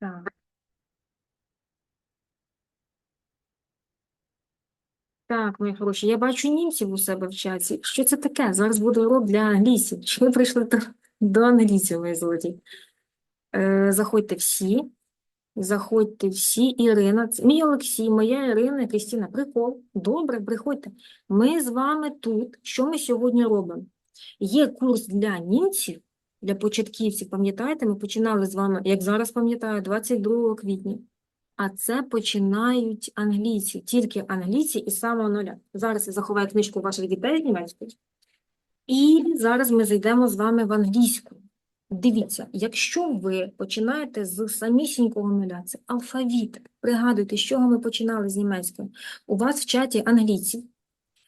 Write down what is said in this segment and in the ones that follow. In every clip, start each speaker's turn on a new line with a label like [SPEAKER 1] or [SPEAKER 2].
[SPEAKER 1] Так. Мої хороші, я бачу німців у себе в чаті. Що це таке? Зараз буде урок для англійців. Чи ви прийшли до, до англійців, мої золоті? Е, заходьте всі. Заходьте всі. Ірина, мій Олексій, моя Ірина, Крістіна. Прикол. Добре, приходьте. Ми з вами тут. Що ми сьогодні робимо? Є курс для німців, для початківців. Пам'ятаєте, ми починали з вами, як зараз пам'ятаю, 22 квітня. А це починають англійці, тільки англійці і самого нуля. Зараз я заховаю книжку ваших дітей німецької. І зараз ми зайдемо з вами в англійську. Дивіться, якщо ви починаєте з самісінького нуля, це алфавіт. Пригадуйте, з чого ми починали з німецької. У вас в чаті англійців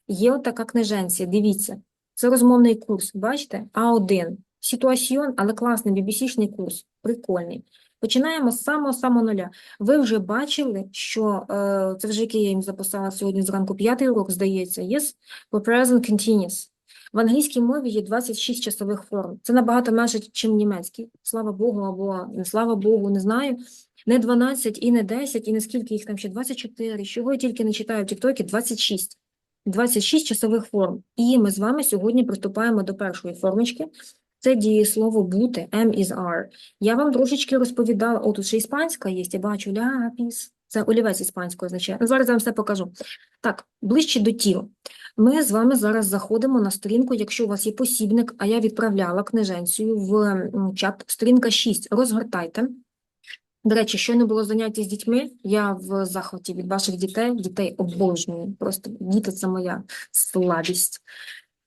[SPEAKER 1] є отака книженція, дивіться. Це розмовний курс, бачите? А1. Ситуаціон, але класний BBC-шний курс, прикольний. Починаємо з самого-самого нуля. Ви вже бачили, що е, це вже я їм записала сьогодні зранку, п'ятий урок, здається, yes? По present continuous. В англійській мові є 26 часових форм. Це набагато менше, ніж в німецькій. Слава Богу, або слава Богу, не знаю. Не 12 і не 10, і не скільки їх там ще 24. Чого я тільки не читаю в Тіктокі, 26. 26 часових форм. І ми з вами сьогодні приступаємо до першої формочки. Це дієслово бути, am is are. Я вам трошечки розповідала, о, тут ще іспанська є, я бачу, ляпіс. Це олівець іспанською означає. Ну, зараз я вам все покажу. Так, ближче до тіла. Ми з вами зараз заходимо на сторінку, якщо у вас є посібник, а я відправляла книженцію в чат, сторінка 6, розгортайте. До речі, щойно було заняття з дітьми, я в захваті від ваших дітей, дітей обожнюю, просто діти – це моя слабість.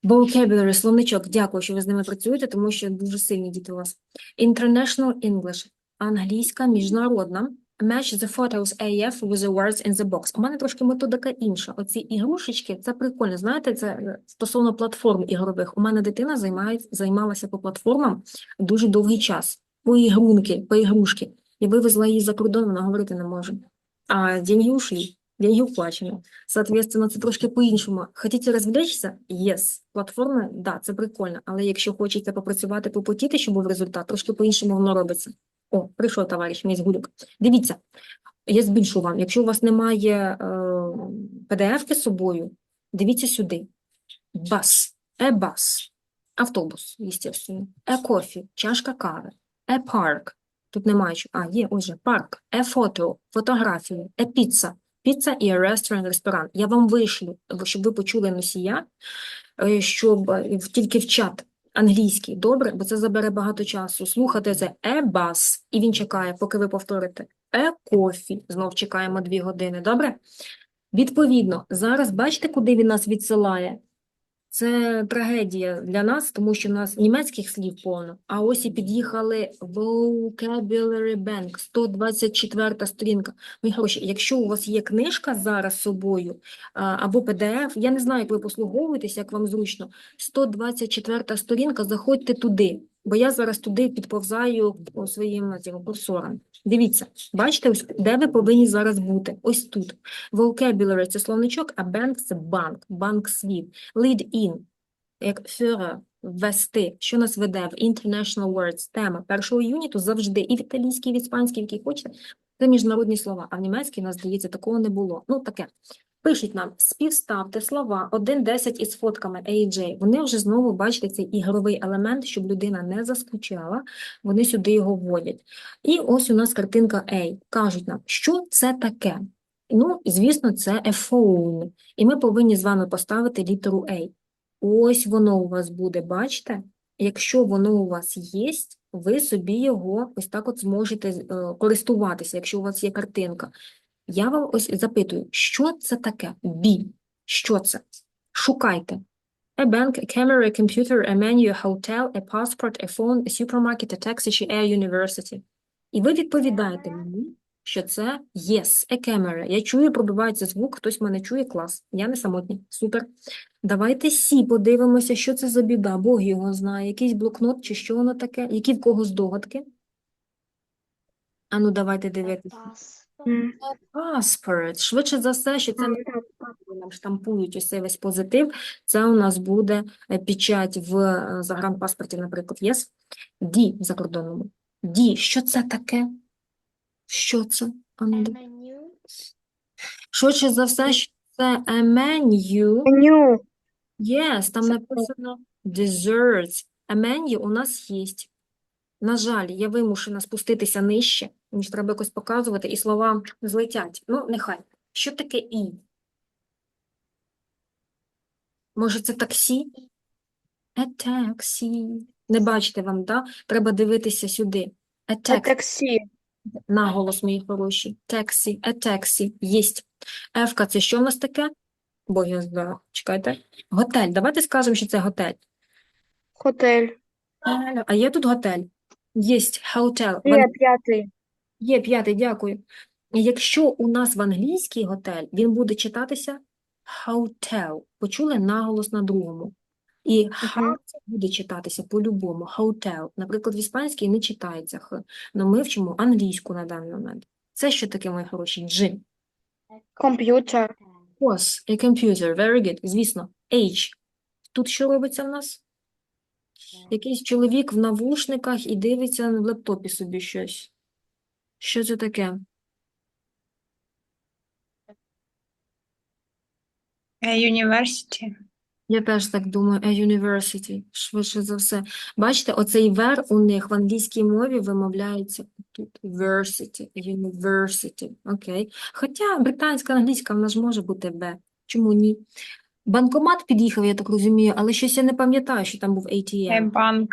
[SPEAKER 1] Vocabulary, словничок, дякую, що ви з ними працюєте, тому що дуже сильні діти у вас. International English, англійська, міжнародна. Match the photos AF with the words in the box. У мене трошки методика інша. Оці ігрушечки, це прикольно. Знаєте, це стосовно платформ ігрових. У мене дитина займає, займалася по платформам дуже довгий час. По ігрунки, по ігрушки. Я вивезла її за кордон, вона говорити не може. А деньги ушли, деньги уплачені. Соответственно, це трошки по-іншому. Хотіте розвлечься? Yes. Платформи, да, це прикольно. Але якщо хочете попрацювати, попотіти, щоб був результат, трошки по-іншому воно робиться. О, прийшов товариш, мій гулюк. Дивіться, я збільшу вам. Якщо у вас немає е, PDF-ки з собою, дивіться сюди. Бас, е-бас, автобус, естественно, е-кофі, чашка кави, е-парк. Тут немає, а, є, ось же, парк, е-фото, фотографії, е-піца, піца і ресторан, ресторан. Я вам вишлю, щоб ви почули носія, е, щоб е, тільки в чат англійський, добре? Бо це забере багато часу. Слухати це е-бас, і він чекає, поки ви повторите. Е-кофі, знов чекаємо дві години, добре? Відповідно, зараз бачите, куди він нас відсилає? Це трагедія для нас, тому що в нас німецьких слів повно, а ось і під'їхали Vocabulary Bank, 124 сторінка. Мої хороші, якщо у вас є книжка зараз з собою або PDF, я не знаю, як ви послуговуєтесь, як вам зручно, 124 сторінка, заходьте туди, бо я зараз туди підповзаю своїм цим, курсорам. Дивіться, бачите, ось де ви повинні зараз бути? Ось тут. Vocabulary – це словничок, а bank – це банк, банк слів. Lead in, як führer, вести, що нас веде в International Words, тема першого юніту завжди і в італійській, і в іспанській, в якій хочете, це міжнародні слова, а в німецькій, нас, здається, такого не було. Ну, таке. Пишуть нам, співставте слова 1.10 із фотками AJ. Вони вже знову, бачите, цей ігровий елемент, щоб людина не заскучала, вони сюди його вводять. І ось у нас картинка A. Кажуть нам, що це таке? Ну, звісно, це a phone. І ми повинні з вами поставити літеру A. Ось воно у вас буде, бачите? Якщо воно у вас є, ви собі його ось так от зможете е, користуватися, якщо у вас є картинка. Я вам ось запитую, що це таке? B. Що це? Шукайте. A bank, a camera, a computer, a menu, a hotel, a passport, a phone, a supermarket, a taxi чи a university. І ви відповідаєте мені, що це yes, a camera. Я чую, пробивається звук, хтось мене чує, клас. Я не самотній. Супер. Давайте сі подивимося, що це за біда. Бог його знає. Якийсь блокнот чи що воно таке? Які в кого здогадки? Ану, давайте дивитися. Паспорт. Швидше за все, що це не нам штампують ось цей весь позитив. Це у нас буде е, печать в е, загранпаспорті, наприклад, єс. Ді в закордонному. Ді, що це таке? Що це?
[SPEAKER 2] Menu.
[SPEAKER 1] Швидше за все, що це a menu.
[SPEAKER 3] Меню.
[SPEAKER 1] Yes, там написано desserts. А меню у нас є. На жаль, я вимушена спуститися нижче, ніж треба якось показувати, і слова злетять. Ну, нехай. Що таке і? Може, це таксі? A taxi. Не бачите вам, да? Треба дивитися сюди. A
[SPEAKER 3] Це
[SPEAKER 1] taxi.
[SPEAKER 3] таксі.
[SPEAKER 1] Наголос, мої хороші. Таксі, a taxi. Єсть. Ефка, це що в нас таке? Бо я знаю. Чекайте. Готель. Давайте скажемо, що це готель.
[SPEAKER 3] Готель.
[SPEAKER 1] А є тут готель? Єсть, hotel.
[SPEAKER 3] Є п'ятий.
[SPEAKER 1] Є п'ятий, дякую. Якщо у нас в англійський готель, він буде читатися hotel. Почули наголос на другому. І house буде читатися по-любому. Hotel. Наприклад, в іспанській не читається х. Но ми вчимо англійську на даний момент. Це що таке, мої хороші? G.
[SPEAKER 3] Комп'ютер.
[SPEAKER 1] Was, a computer. Very good. Звісно. H. Тут що робиться в нас? Якийсь чоловік в навушниках і дивиться в лептопі собі щось. Що це таке?
[SPEAKER 2] University.
[SPEAKER 1] Я теж так думаю, a university, швидше за все. Бачите, оцей вер у них в англійській мові вимовляється тут university, university, окей. Хоча британська англійська в нас ж може бути Б. Чому ні? Банкомат під'їхав, я так розумію, але щось я не пам'ятаю, що там був ATM.
[SPEAKER 2] Bank.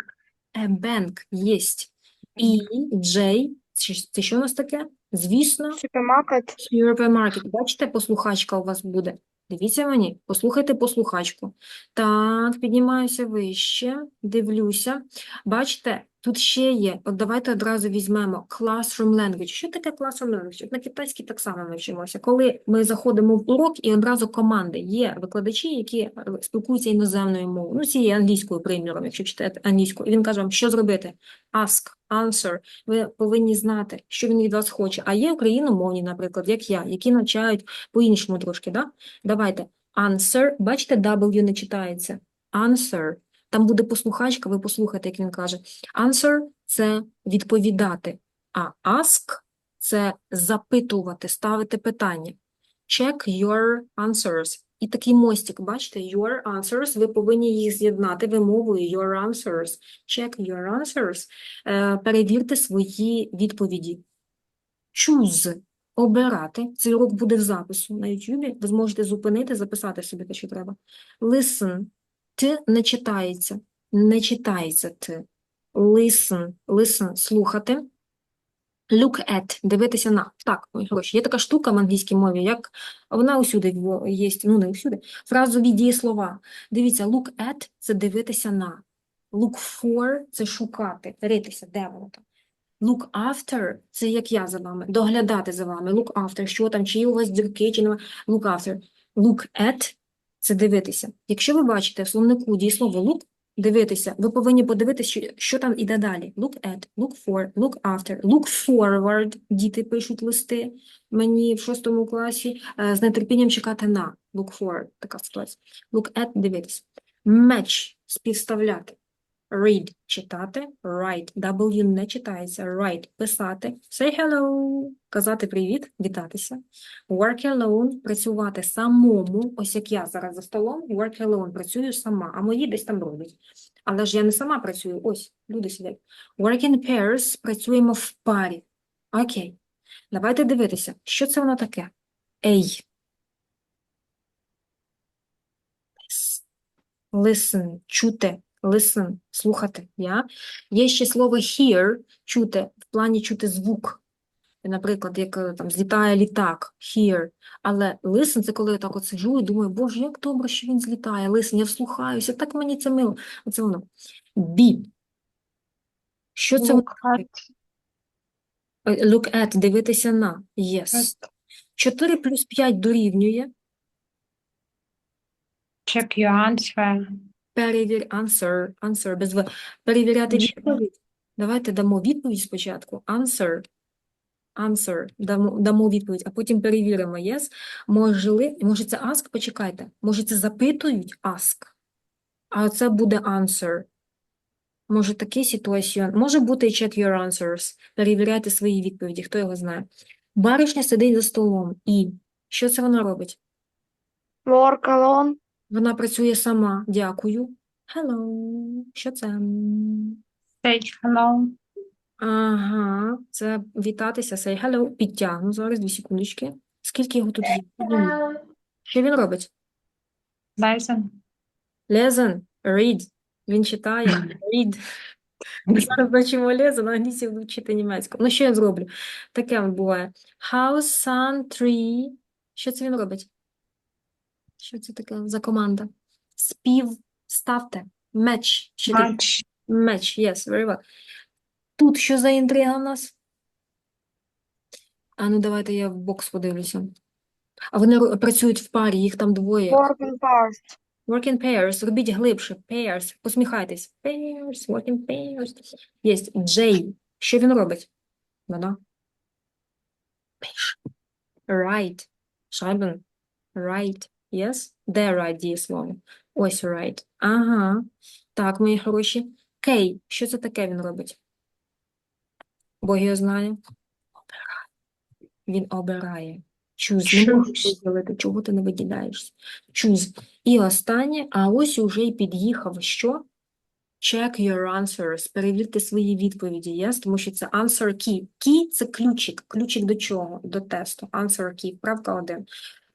[SPEAKER 1] A bank, єсть. І J, це, це що у нас таке? Звісно,
[SPEAKER 3] Супермаркет.
[SPEAKER 1] Supermarket. Бачите, послухачка у вас буде. Дивіться мені, послухайте послухачку. Так, піднімаюся вище, дивлюся. Бачите, тут ще є. От давайте одразу візьмемо classroom language. Що таке classroom language? От на китайській так само ми вчимося. Коли ми заходимо в урок і одразу команди. Є викладачі, які е, спілкуються іноземною мовою. Ну, цією англійською, приміром, якщо читаєте англійською. І він каже вам, що зробити? Ask, answer. Ви повинні знати, що він від вас хоче. А є україномовні, наприклад, як я, які навчають по-іншому трошки, да? Давайте. Answer. Бачите, W не читається. Answer. Там буде послухачка, ви послухайте, як він каже. Answer – це відповідати, а ask – це запитувати, ставити питання. Check your answers. І такий мостик, бачите, your answers, ви повинні їх з'єднати вимовою your answers. Check your answers. Е, Перевірте свої відповіді. Choose – обирати. Цей урок буде в запису на YouTube. Ви зможете зупинити, записати собі те, що треба. Listen. Т не читається. Не читається Т. Listen. Listen. Слухати. Look at. Дивитися на. Так, мої хороші. Є така штука в англійській мові, як вона усюди є, ну не усюди. Фразові дієслова. Дивіться, look at – це дивитися на. Look for – це шукати, ритися, де воно там. Look after – це як я за вами, доглядати за вами. Look after, що там, чи у вас дірки, чи немає. Look after. Look at – це дивитися. Якщо ви бачите в словнику дієслово look, дивитися, ви повинні подивитися, що, що там іде далі. Look at, look for, look after, look forward. Діти пишуть листи мені в шостому класі. е, З нетерпінням чекати на. Look forward, така ситуація. Look at – дивитися. Match – співставляти. Read – читати, write, W не читається, write – писати, say hello – казати привіт, вітатися, work alone – працювати самому, ось як я зараз за столом, work alone – працюю сама, а мої десь там роблять. Але ж я не сама працюю, ось, люди сидять. Work in pairs – працюємо в парі. Окей, давайте дивитися, що це воно таке? A. Listen – чути, listen – слухати, я. Є ще слово hear – чути, в плані чути звук. Наприклад, як е, там злітає літак, hear. Але listen – це коли я так от сиджу і думаю, боже, як добре, що він злітає. Listen, я вслухаюся, так мені це мило. Оце воно. Be. Що це?
[SPEAKER 2] Look at.
[SPEAKER 1] Е, Look at – дивитися на. Yes. 4 плюс 5 дорівнює.
[SPEAKER 2] Check your answer.
[SPEAKER 1] Перевір, answer, answer, без В. Перевіряти відповідь. Давайте дамо відповідь спочатку. Answer, answer, дамо, дамо відповідь, а потім перевіримо. Yes. Може, може це ask? Почекайте. Може це запитують? Ask. А це буде answer. Може такий ситуаціон. Може бути check your answers. Перевіряйте свої відповіді, хто його знає. Баришня сидить за столом і що це вона робить?
[SPEAKER 3] Work alone.
[SPEAKER 1] Вона працює сама. Дякую. Hello. Що це?
[SPEAKER 2] Say hello.
[SPEAKER 1] Ага, це вітатися, say hello. Підтягну зараз, дві секундочки. Скільки його тут є? Що він робить?
[SPEAKER 2] Listen.
[SPEAKER 1] Listen, read. Він читає. Read. Ми зараз бачимо на англійській буду вчити німецьку. Ну, що я зроблю? Таке буває. House, sun, tree. Що це він робить? Що це таке за команда? Спів, ставте. Що таке?
[SPEAKER 2] Much.
[SPEAKER 1] Yes, very well. Тут що за інтрига в нас? А ну давайте я в бокс подивлюся. А вони працюють в парі, їх там двоє.
[SPEAKER 3] Work in past.
[SPEAKER 1] Work in pairs. Робіть глибше. Pairs. Посміхайтесь. Pairs. Work in pairs. Єсть. J. Що він робить? Вона. Пише. Right. Schreiben. Right. Yes? Де right дієслово? Ось right. Ага. Так, мої хороші. K. Що це таке він робить? Бог його знає. Обирає. Він обирає. Choose. Не можеш чого ти не виділяєшся. Choose. І останнє, а ось уже й під'їхав що? Check your answers. Перевірте свої відповіді, yes? Тому що це answer key. Key – це ключик. Ключик до чого? До тесту. Answer key. Правка один.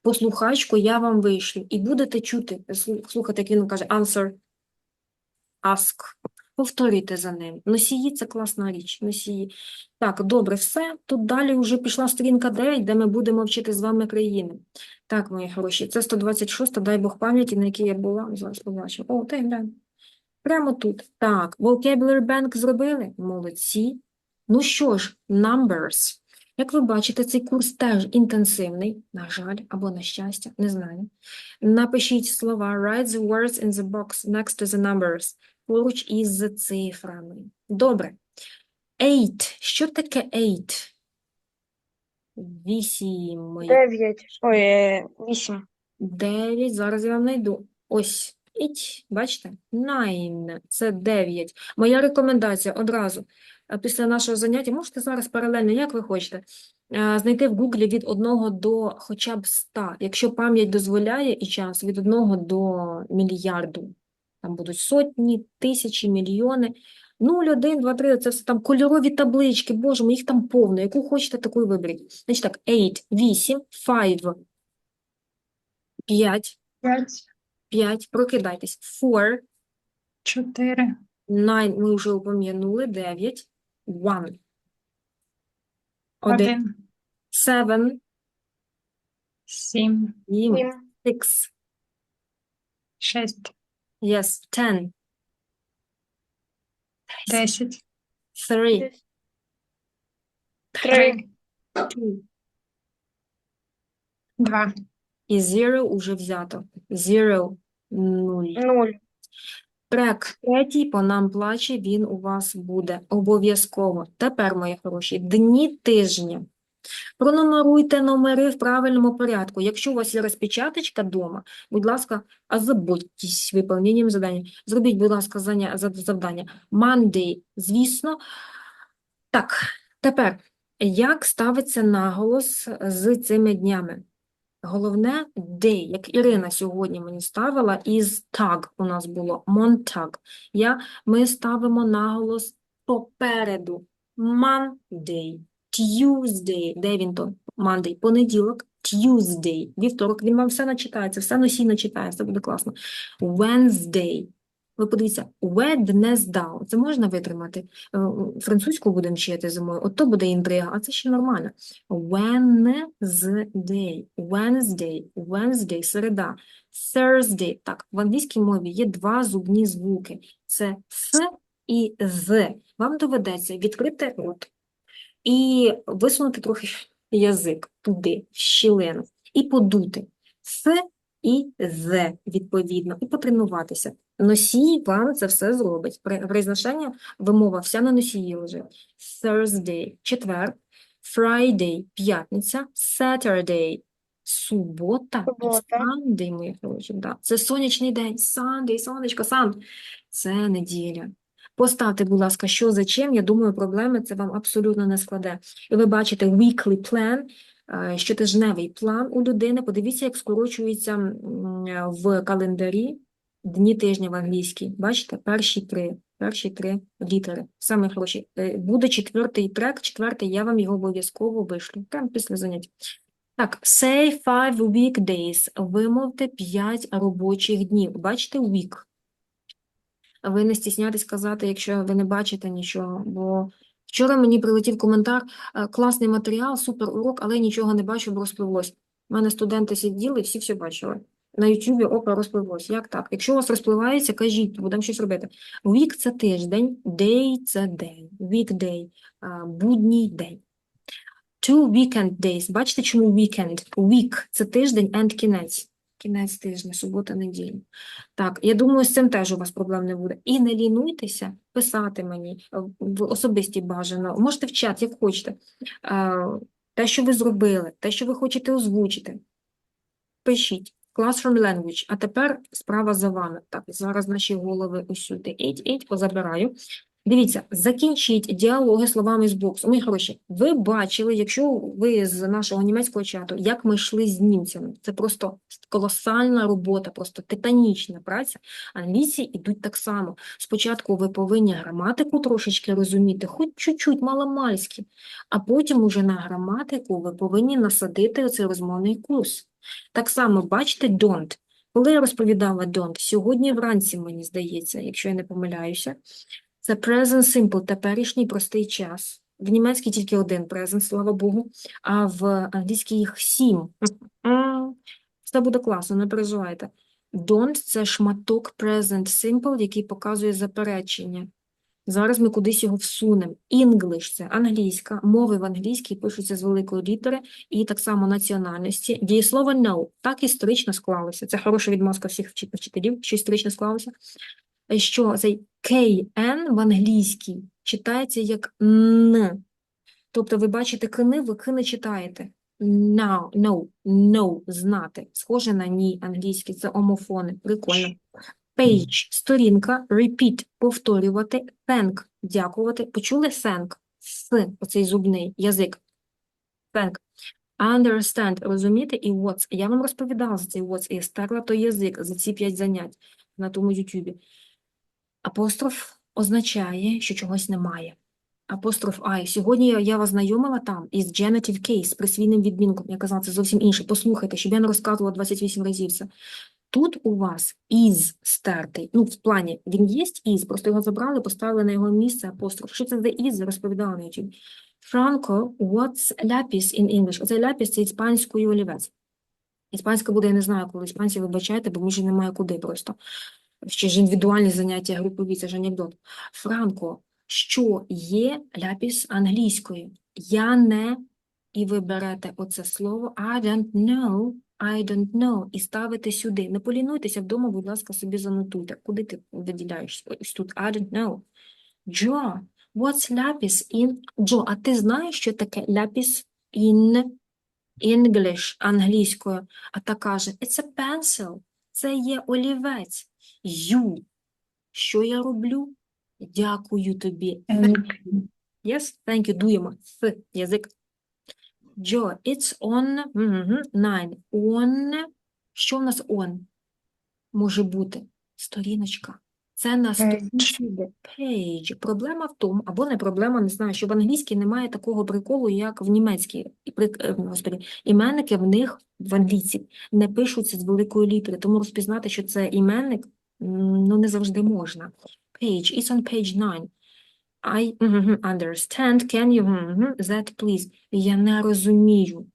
[SPEAKER 1] Послухачку я вам вишлю. І будете чути, слу- слухати, як він каже answer, ask. Повторюйте за ним. Носії – це класна річ. Носії. Так, добре, все. Тут далі вже пішла сторінка 9, де ми будемо вчити з вами країни. Так, мої хороші, це 126, дай Бог пам'яті, на якій я була. Зараз побачу. О, ти. Прямо тут. Так, vocabulary bank зробили? Молодці. Ну що ж, numbers. Як ви бачите, цей курс теж інтенсивний, на жаль, або на щастя, не знаю. Напишіть слова, write the words in the box next to the numbers, поруч із цифрами. Добре. Eight. Що таке eight? Вісім.
[SPEAKER 3] Дев'ять. Ой, е, вісім.
[SPEAKER 1] Дев'ять, зараз я вам знайду. Ось, іть, бачите? Nine, це дев'ять. Моя рекомендація одразу. Е, Після нашого заняття, можете зараз паралельно, як ви хочете, е, знайти в Гуглі від 1 до хоча б 100, якщо пам'ять дозволяє і час, від 1 до мільярду. Там будуть сотні, тисячі, мільйони. 0, 1, 2, 3, це все там кольорові таблички, боже мій, їх там повно. Яку хочете, таку і виберіть. Значить так, 8, 8, 5, 5,
[SPEAKER 2] П'ять.
[SPEAKER 1] 5, прокидайтесь. 4,
[SPEAKER 2] Чотири.
[SPEAKER 1] 9, ми вже упом'янули, 9, 1, 1,
[SPEAKER 2] Один.
[SPEAKER 1] 7,
[SPEAKER 2] Сім.
[SPEAKER 3] Сім.
[SPEAKER 1] 6,
[SPEAKER 2] Шесть.
[SPEAKER 1] yes, 10,
[SPEAKER 2] Десять.
[SPEAKER 1] 3,
[SPEAKER 3] Три.
[SPEAKER 1] 2,
[SPEAKER 2] Два.
[SPEAKER 1] і 0 уже взято. 0, 0.
[SPEAKER 3] Нуль.
[SPEAKER 1] Трек третій по нам плаче, він у вас буде обов'язково. Тепер, мої хороші, дні тижня. Пронумеруйте номери в правильному порядку. Якщо у вас є розпечаточка вдома, будь ласка, озаботьтесь виконанням завдання. Зробіть, будь ласка, завдання. Monday, звісно. Так, тепер, як ставиться наголос з цими днями? Головне – day, як Ірина сьогодні мені ставила, із tag у нас було, Montag. Я, ми ставимо наголос попереду. Monday, Tuesday, де він то? Monday, понеділок, Tuesday, вівторок. Він вам все начитається, все носій начитає, буде класно. Wednesday. Ви подивіться, Wednesday. Це можна витримати? Е, Французьку будемо вчити зимою, от то буде інтрига, а це ще нормально. Wednesday, Wednesday, Wednesday, середа, Thursday. Так, в англійській мові є два зубні звуки. Це С і З. Вам доведеться відкрити рот і висунути трохи язик туди, в щілину, і подути. С і З, відповідно, і потренуватися. Носій вам це все зробить. При- Произношення, вимова вся на носії лежить. Thursday – четвер, Friday – п'ятниця, Saturday – субота,
[SPEAKER 3] Субота.
[SPEAKER 1] Sunday, мої хороші, да. Це сонячний день, Sunday, сонечко, сан. Це неділя. Поставте, будь ласка, що за чим. Я думаю, проблеми це вам абсолютно не складе. І ви бачите weekly plan, е, щотижневий план у людини. Подивіться, як скорочується в календарі дні тижня в англійській. Бачите, перші три, перші три літери. Саме хороші. Е, Буде четвертий трек, четвертий, я вам його обов'язково вишлю. Прямо після занять. Так, say five weekdays. Вимовте 5 робочих днів. Бачите week? Ви не стісняйтесь казати, якщо ви не бачите нічого, бо вчора мені прилетів коментар, е, класний матеріал, супер урок, але нічого не бачу, бо розпливлось. У мене студенти сиділи, всі все бачили. На Ютубі опа розпливлось. Як так? Якщо у вас розпливається, кажіть, будемо щось робити. Week – це тиждень, day – це день, weekday – будній день. Two weekend days. Бачите, чому weekend? Week – це тиждень and кінець. Кінець тижня, субота, неділя. Так, я думаю, з цим теж у вас проблем не буде. І не лінуйтеся писати мені в особисті бажано. Можете в чат, як хочете. Те, що ви зробили, те, що ви хочете озвучити. Пишіть. Classroom language. А тепер справа за вами. Так, зараз наші голови ось сюди. Іть, іть, позабираю. Дивіться, закінчіть діалоги словами з боксу. Мої хороші, ви бачили, якщо ви з нашого німецького чату, як ми йшли з німцями. Це просто колосальна робота, просто титанічна праця. Англійці йдуть так само. Спочатку ви повинні граматику трошечки розуміти, хоч чуть-чуть, маломальськи, а потім уже на граматику ви повинні насадити оцей розмовний курс. Так само, бачите, don't. Коли я розповідала don't, сьогодні вранці, мені здається, якщо я не помиляюся, це present simple, теперішній простий час. В німецькій тільки один present, слава Богу, а в англійській їх сім. Все буде класно, не переживайте. Don't – це шматок present simple, який показує заперечення. Зараз ми кудись його всунемо. English – це англійська, мови в англійській пишуться з великої літери і так само національності. Дієслово no так історично склалося. Це хороша відмазка всіх вчителів, що історично склалося. Е, Що цей KN в англійській читається як Н. Тобто ви бачите кини, ви ки не читаєте. Now, no, no, знати. Схоже на ні англійський, це омофони. Прикольно. Page – сторінка, repeat – повторювати, thank – дякувати. Почули thank? С, оцей зубний язик. Thank. Understand – розуміти і what's. Я вам розповідала за цей what's і стерла той язик за ці п'ять занять на тому ютубі. Апостроф означає, що чогось немає. Апостроф I. Сьогодні я вас знайомила там із genitive case, присвійним відмінком. Я казала, це зовсім інше. Послухайте, щоб я не розказувала 28 разів це. Тут у вас is стертий. Ну, в плані, він є is, просто його забрали, поставили на його місце апостроф. Що це за is? Розповідала на YouTube. Franco, what's lapis in English? Оцей lapis – це іспанською олівець. Іспанська буде, я не знаю, коли іспанці вибачайте, бо вже немає куди просто. Ще ж індивідуальні заняття, групові, це ж анекдот. Франко, що є ляпіс англійською? Я не, і ви берете оце слово I don't know, I don't know, і ставите сюди. Не полінуйтеся вдома, будь ласка, собі занотуйте. Куди ти виділяєш? Ось тут I don't know. Джо, what's lapis in... Джо, а ти знаєш, що таке lapis in English, англійською? А та каже, it's a pencil, це є олівець. You. Що я роблю? Дякую тобі.
[SPEAKER 2] Thank
[SPEAKER 1] Yes, thank you. Дуємо. С. Язик. Joe, it's on nine. On. Що в нас on? Може бути? Сторіночка. Це на сторінці page. Проблема в тому, або не проблема, не знаю, що в англійській немає такого приколу, як в німецькій. Е, Господи, іменники в них в англійці не пишуться з великої літери, тому розпізнати, що це іменник, ну, не завжди можна. Page, it's on page 9. I understand, can you that please? Я не розумію.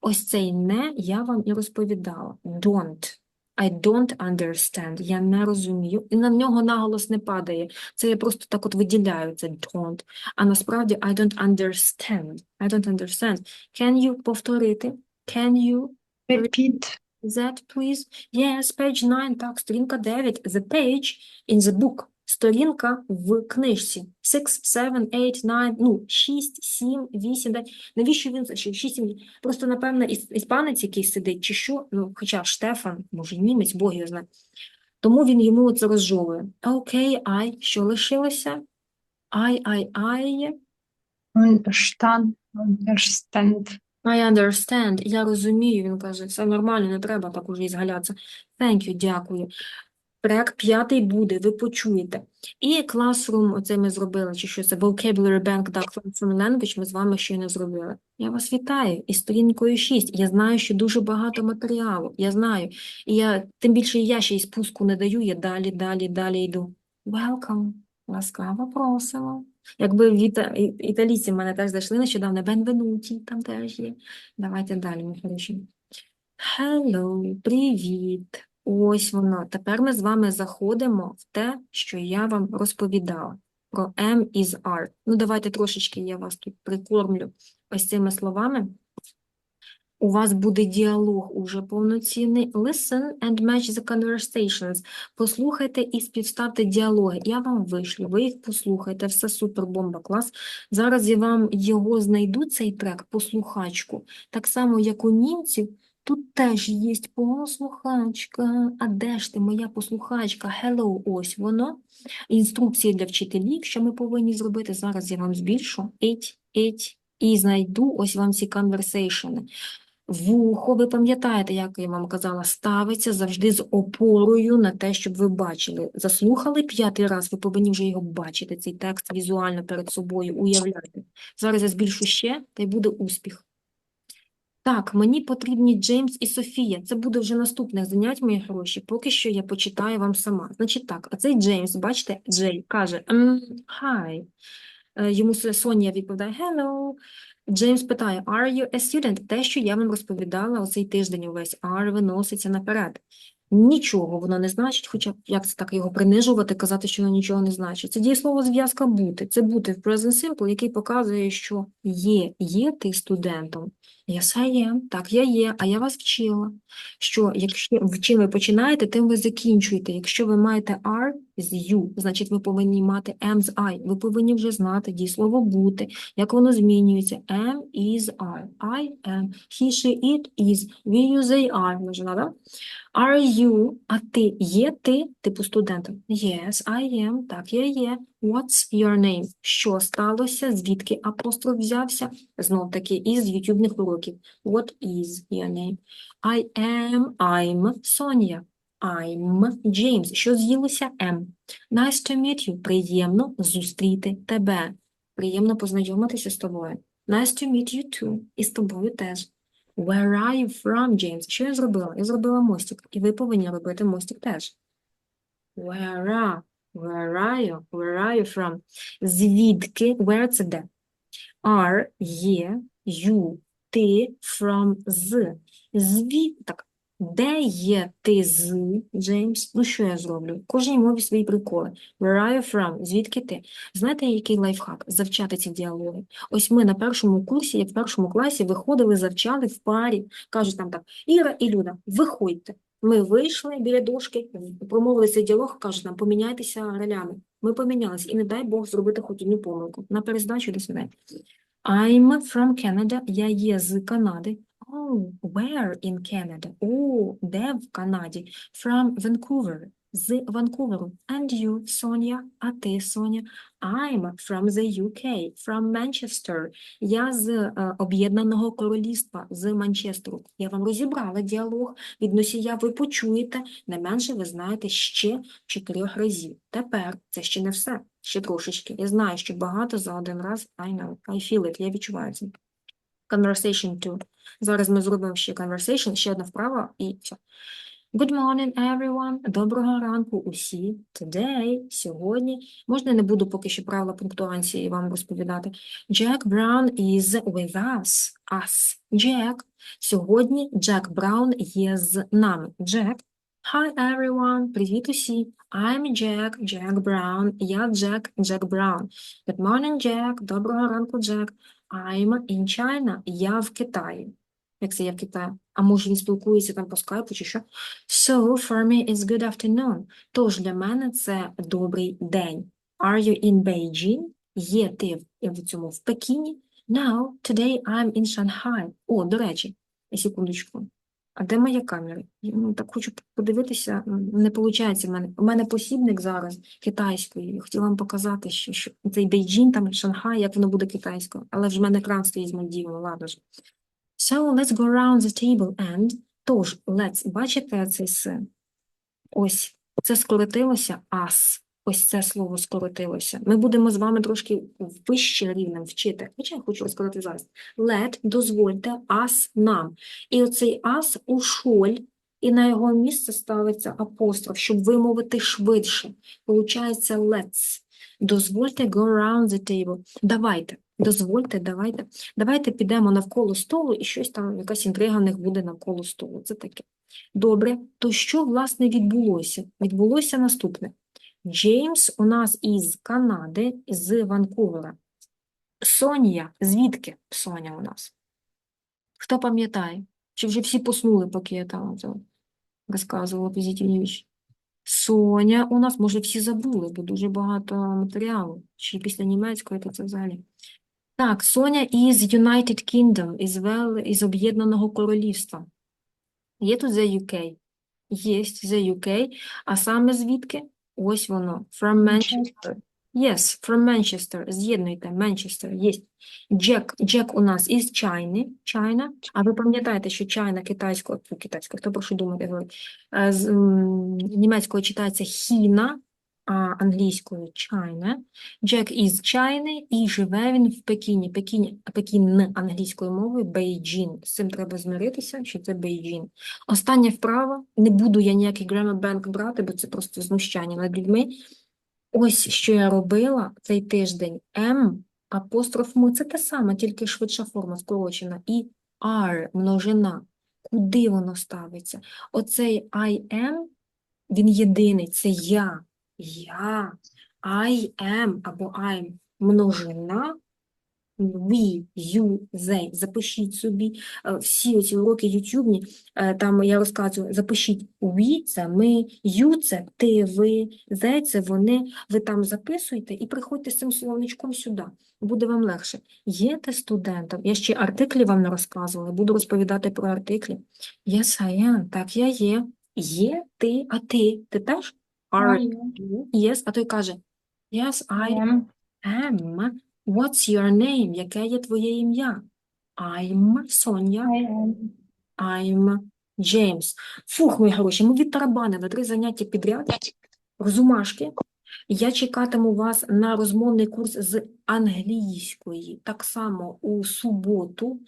[SPEAKER 1] Ось цей не я вам і розповідала. Don't. I don't understand. Я не розумію. І на нього наголос не падає. Це я просто так от виділяю це don't. А насправді I don't understand. I don't understand. Can you повторити? Can you
[SPEAKER 2] Repeat.
[SPEAKER 1] that, please? Yes, page 9, так, сторінка 9. The page in the book. Сторінка в книжці. 6, 7, 8, 9, ну, 6, 7, 8, 9. Навіщо він, ще 6, 7? Просто, напевно, іспанець який сидить, чи що? Ну, хоча Штефан, може, німець, Бог його знає. Тому він йому це розжовує. Окей, I, що лишилося? I, I, I,
[SPEAKER 2] Understand. Understand.
[SPEAKER 1] I understand. Я розумію, він каже, все нормально, не треба так уже ізгалятися. Thank you, дякую. Трек п'ятий буде, ви почуєте. І Classroom, оце ми зробили, чи що це, Vocabulary Bank, да, Classroom Language, ми з вами ще не зробили. Я вас вітаю із сторінкою 6. Я знаю, що дуже багато матеріалу, я знаю. І я, тим більше я ще й спуску не даю, я далі, далі, далі йду. Welcome, ласкаво просимо. Якби віта... італійці в мене теж зайшли нещодавно, Benvenuti, там теж є. Давайте далі, ми хороші. Hello, привіт. Ось воно. Тепер ми з вами заходимо в те, що я вам розповідала про am is are. Ну, давайте трошечки я вас тут прикормлю ось цими словами. У вас буде діалог уже повноцінний. Listen and match the conversations. Послухайте і співставте діалоги. Я вам вишлю, ви їх послухайте. Все супер, бомба, клас. Зараз я вам його знайду, цей трек, послухачку. Так само, як у німців, тут теж є послухачка. А де ж ти, моя послухачка? Hello, ось воно. Інструкції для вчителів, що ми повинні зробити. Зараз я вам збільшу. Еть, еть. І знайду ось вам ці конверсейшени. Вухо, ви пам'ятаєте, як я вам казала, ставиться завжди з опорою на те, щоб ви бачили. Заслухали п'ятий раз, ви повинні вже його бачити, цей текст візуально перед собою уявляти. Зараз я збільшу ще, та й буде успіх. Так, мені потрібні Джеймс і Софія. Це буде вже наступних занять, мої хороші. Поки що я почитаю вам сама. Значить так, а цей Джеймс, бачите, Джей, каже «М, «Hi». Е, Йому Соня відповідає «Hello». Джеймс питає «Are you a student?» Те, що я вам розповідала оцей тиждень увесь. «Are» виноситься наперед. Нічого воно не значить, хоча як це так його принижувати, казати, що воно нічого не значить. Це дієслово зв'язка бути. Це бути в present simple, який показує, що є, є ти студентом. Yes, I am. Так, я є, а я вас вчила, що якщо чим ви починаєте, тим ви закінчуєте. Якщо ви маєте are з you, значить ви повинні мати am з I. Ви повинні вже знати дієслово бути, як воно змінюється. Am, is, are. I am. He, she, it, is. We use they, are. Можна, да? Are you, а ти є ти, типу студента? Yes, I am. Так, я є. What's your name? Що сталося? Звідки апостроф взявся? Знов таки із ютубних уроків. What is your name? I am, I'm Соня. I'm James. Що з'їлося? M. Nice to meet you. Приємно зустріти тебе. Приємно познайомитися з тобою. Nice to meet you too. І з тобою теж. Where are you from, James? Що я зробила? Я зробила мостик. І ви повинні робити мостик теж. Where are? Where are you? Where are you from? Звідки? Where це де? Are, є, you, ти, from, з. Звід... Так, де є ти з, Джеймс? Ну, що я зроблю? Кожній мові свої приколи. Where are you from? Звідки ти? Знаєте, який лайфхак? Завчати ці діалоги. Ось ми на першому курсі, як в першому класі, виходили, завчали в парі. Кажуть там так, Іра і Люда, виходьте. Ми вийшли біля дошки, промовили цей діалог, кажуть нам, поміняйтеся ролями. Ми помінялися, і не дай Бог зробити хоч одну помилку. На перездачу до свидання. I'm from Canada. Я є з Канади. Oh, where in Canada? О, де в Канаді? From Vancouver. З Ванкуверу. And you, Соня? А ти, Соня? I'm from the UK, from Manchester. Я з е, Об'єднаного Королівства, з Манчестеру. Я вам розібрала діалог. Від носія ви почуєте, не менше ви знаєте ще чотирьох разів. Тепер це ще не все, ще трошечки. Я знаю, що багато за один раз. I know, I feel it, я відчуваю це. Conversation two. Зараз ми зробимо ще conversation, ще одна вправа і все. Good morning, everyone. Доброго ранку усі. Today, сьогодні. Можна я не буду поки що правила пунктуації вам розповідати. Jack Brown is with us. Us. Jack. Сьогодні Джек Браун є з нами. Jack. Hi, everyone. Привіт усі. I'm Jack, Jack Brown. Я Джек, Джек Браун. Good morning, Jack. Доброго ранку, Джек. I'm in China. Я в Китаї. Як це я в Китаї? А може він спілкується там по скайпу чи що? So, for me, it's good afternoon. Тож для мене це добрий день. Are you in Beijing? Є ти в, цьому в Пекіні? No, today I'm in Shanghai. О, до речі, секундочку. А де моя камера? Я, Ну, так хочу подивитися, не виходить в мене. У мене посібник зараз китайською. Я хотіла вам показати, що, що цей Бейджін, там Шанхай, як воно буде китайською. Але вже в мене екран стоїть з Мальдівами, ладно ж. So, let's go around the table and... Тож, let's, бачите цей с? Ось, це скоротилося as. Ось це слово скоротилося. Ми будемо з вами трошки вище рівнем вчити. Хоча я хочу розказати зараз. Let, дозвольте, as нам. І оцей as у шоль, і на його місце ставиться апостроф, щоб вимовити швидше. Получається let's. Дозвольте go around the table. Давайте, дозвольте, давайте. Давайте підемо навколо столу і щось там, якась інтрига в них буде навколо столу. Це таке. Добре, то що, власне, відбулося? Відбулося наступне. Джеймс у нас із Канади, з Ванкувера. Соня, звідки Соня у нас? Хто пам'ятає? Чи вже всі поснули, поки я там розказувала позитивні речі? Соня у нас, може, всі забули, бо дуже багато матеріалу. Чи після німецької, то це взагалі. Так, Соня із United Kingdom, із, Вел... із Об'єднаного Королівства. Є тут The UK? Є The UK. А саме звідки? Ось воно. From Manchester. Yes, from Manchester. З'єднуйте. Manchester. Є. Джек. Джек у нас із Чайни. Чайна. А ви пам'ятаєте, що Чайна китайською, китайською, хто прошу думати? Е, З німецькою читається Хіна, англійською China. Джек із Чайни і живе він в Пекіні. Пекін, Пекін англійською мовою Бейджін. З цим треба змиритися, що це Бейджін. Остання вправа. Не буду я ніякий Bank брати, бо це просто знущання над людьми. Ось що я робила цей тиждень. М, апостроф М, це те саме, тільки швидша форма скорочена. І R, множина. Куди воно ставиться? Оцей I am, він єдиний, це я. Я. I am або I'm множина. We, you, they. Запишіть собі е, всі оці уроки ютубні, е, там я розказую, запишіть we – це ми, you – це ти, ви, they – це вони. Ви там записуйте і приходьте з цим словничком сюди. Буде вам легше. Є ти студентом? Я ще артиклі вам не розказувала, буду розповідати про артиклі. Yes, I am. Так, я є. Є ти, а ти? Ти теж? Are you? Yes, а той каже, yes, I
[SPEAKER 2] Am.
[SPEAKER 1] am. What's your name? Яке є твоє ім'я? I'm Соня.
[SPEAKER 2] I am.
[SPEAKER 1] I'm James. Фух, мої хороші, ми відтарабанили три заняття підряд. Розумашки. Я чекатиму вас на розмовний курс з англійської, так само у суботу.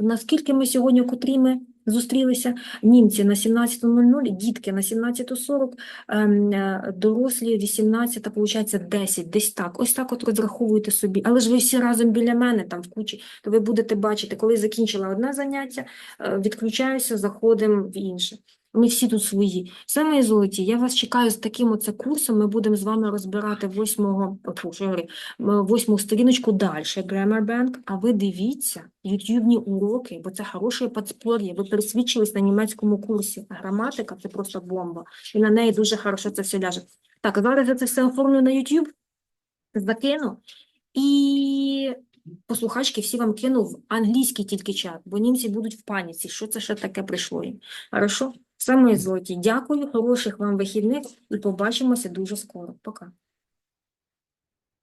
[SPEAKER 1] Наскільки ми сьогодні, о котрій ми зустрілися? Німці на 17.00, дітки на 17.40, ем, е, дорослі 18, виходить 10, десь так. Ось так от розраховуйте собі. Але ж ви всі разом біля мене, там в кучі, то ви будете бачити, коли закінчила одне заняття, е, відключаюся, заходимо в інше. Ми всі тут свої. Все, мої золоті, я вас чекаю з таким оце курсом. Ми будемо з вами розбирати восьмого, восьму сторіночку далі, Grammar Bank. А ви дивіться ютубні уроки, бо це хороше подспор'я. Ви пересвідчились на німецькому курсі. Граматика – це просто бомба. І на неї дуже хорошо це все ляже. Так, зараз я це все оформлю на YouTube, закину. І послухачки всі вам кину в англійський тільки чат, бо німці будуть в паніці. Що це ще таке прийшло їм? Хорошо? Мої золоті. Дякую, хороших вам вихідних і побачимося дуже скоро. Пока.